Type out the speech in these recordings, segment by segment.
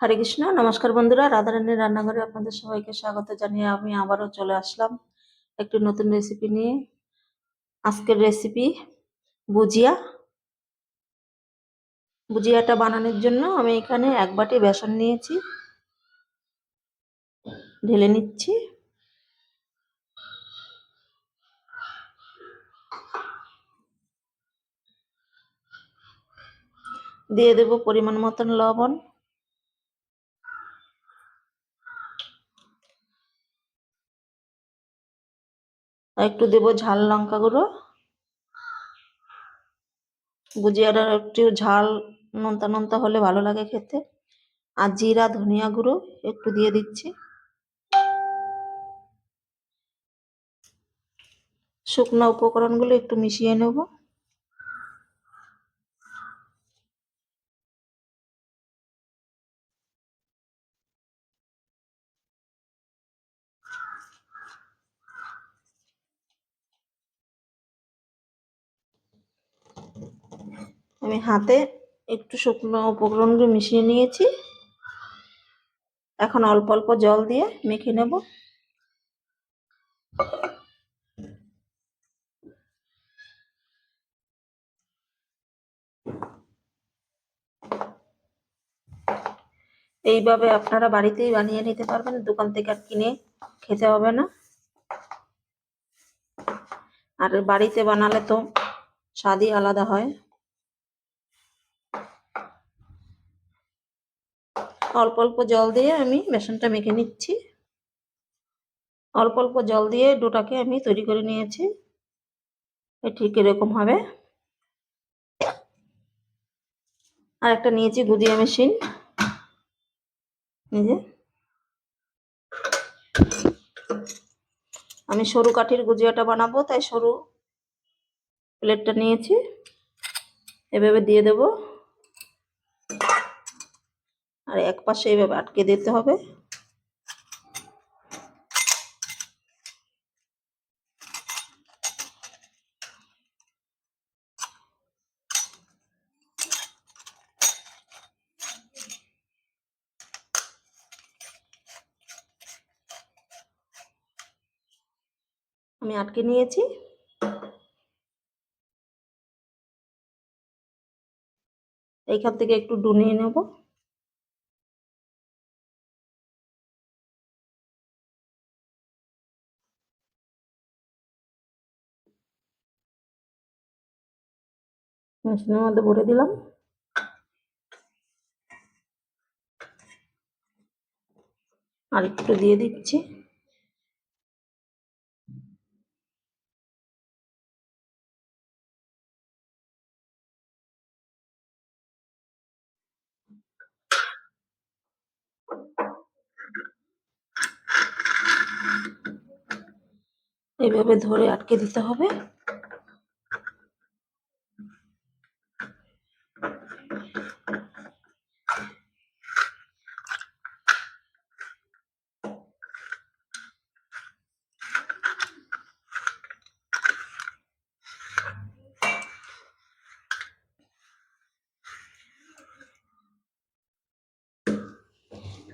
হরে কৃষ্ণ, নমস্কার বন্ধুরা, রাধারানীর রান্নাঘরে আপনাদের সবাইকে স্বাগত জানিয়ে আমি আবারও চলে আসলাম একটি নতুন রেসিপি নিয়ে। আজকের রেসিপি বুজিয়া বুজিয়াটা বানানোর জন্য আমি এখানে এক বাটি বেসন নিয়েছি, ঢেলে নিচ্ছি। দিয়ে দেব পরিমাণ মতন লবণ আর একটু দেব ঝাল লঙ্কা গুঁড়ো। গুজিয়াটা একটু ঝাল নোনতা নোনতা হলে ভালো লাগে খেতে। আর জিরা, ধনিয়া গুঁড়ো একটু দিয়ে দিচ্ছি। শুকনো উপকরণগুলো একটু মিশিয়ে নেব। আমি হাতে একটু শুকনো উপকরণগুলো মিশিয়ে নিয়েছি। এখন অল্প অল্প জল দিয়ে মেখে নেব। এইভাবে আপনারা বাড়িতেই বানিয়ে নিতে পারবেন। দোকান থেকে আর কিনে খেতে হবে না। আর বাড়িতে বানালে তো স্বাদই আলাদা হয়। অল্প অল্প জল দিয়ে আমি বেসনটা মেখে নিচ্ছি। অল্প অল্প জল দিয়ে ডোটাকে আমি তৈরি করে নিয়েছি। ঠিক এরকম হবে। আর একটা নিয়েছি গুজিয়া মেশিন। নিজে আমি সরু কাঠির গুজিয়াটা বানাবো, তাই সরু প্লেটটা নিয়েছি। এভাবে দিয়ে দেব। আর এক পাশে এভাবে আটকে দিতে হবে। আমি আটকে নিয়েছি। এইখান থেকে একটু ডুনিয়ে নেব। মেশিনের মধ্যে ভরে দিলাম। আর একটু দিয়ে দিচ্ছি। এইভাবে ধরে আটকে দিতে হবে।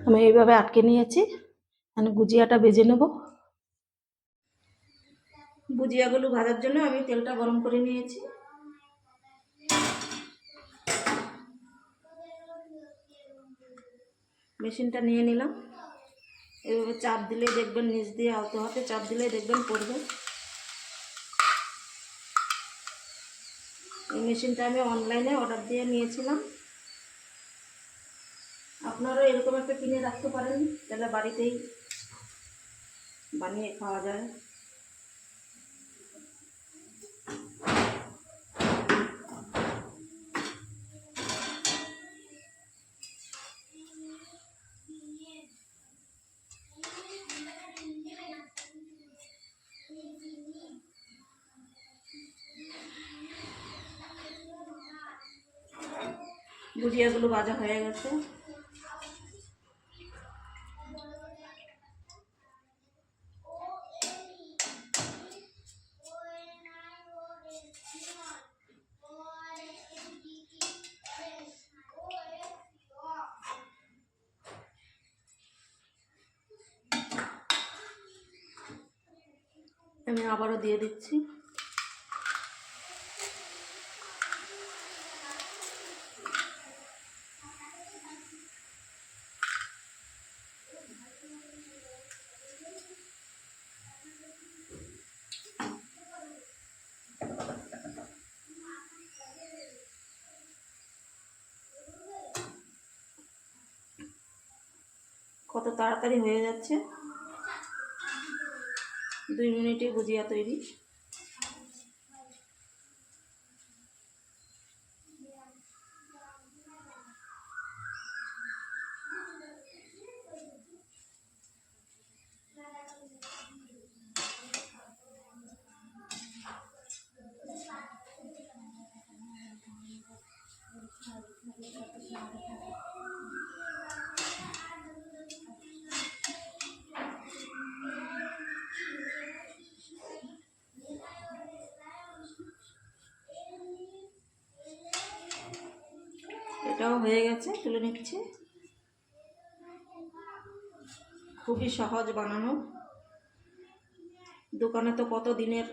আমি এইভাবে আটকে নিয়েছি। মানে গুজিয়াটা বেজে নেব। গুজিয়াগুলো ভাজার জন্য আমি তেলটা গরম করে নিয়েছি। মেশিনটা নিয়ে নিলাম। এভাবে চাপ দিলেই দেখবেন নিচ দিয়ে আলতো হাতে চাপ দিলে দেখবেন পড়বে। এই মেশিনটা আমি অনলাইনে অর্ডার দিয়ে নিয়েছিলাম। আপনারা এরকম একটা কিনে রাখতে পারেন যাতে বাড়িতেই বানিয়ে খাওয়া যায়। গুজিয়াগুলো ভাজা হয়ে গেছে। আমি আবারও দিয়ে দিচ্ছি। কত তাড়াতাড়ি হয়ে যাচ্ছে। দুই মিনিটে গুজিয়া তৈরি। এটাও হয়ে গেছে, তুলে নিচ্ছি। খুবই সহজ বানানো। দোকানে তো কত দিনের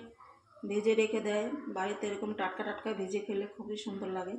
ভেজে রেখে দেয়, বাড়িতে এরকম টাটকা টাটকা ভেজে খেলে খুবই সুন্দর লাগে।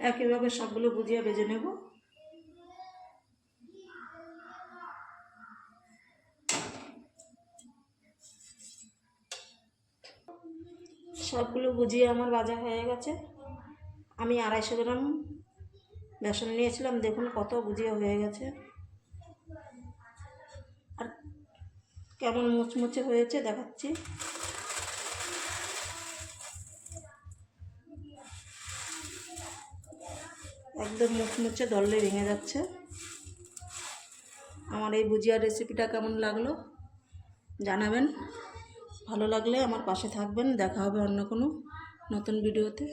একইভাবে সবগুলো গুজিয়া ভেজে নেব। সবগুলো গুজিয়ে আমার ভাজা হয়ে গেছে। আমি আড়াইশো গ্রাম বেসন নিয়েছিলাম, দেখুন কত গুজিয়ে হয়ে গেছে। আর কেমন মুচমুচে হয়েছে দেখাচ্ছি। একদম মুচমুচে ধরলে ভেঙে যাচ্ছে। আমার এই ভুজিয়ার রেসিপিটা কেমন লাগল জানাবেন। ভালো লাগলে আমার পাশে থাকবেন। দেখা হবে অন্য কোনো নতুন ভিডিওতে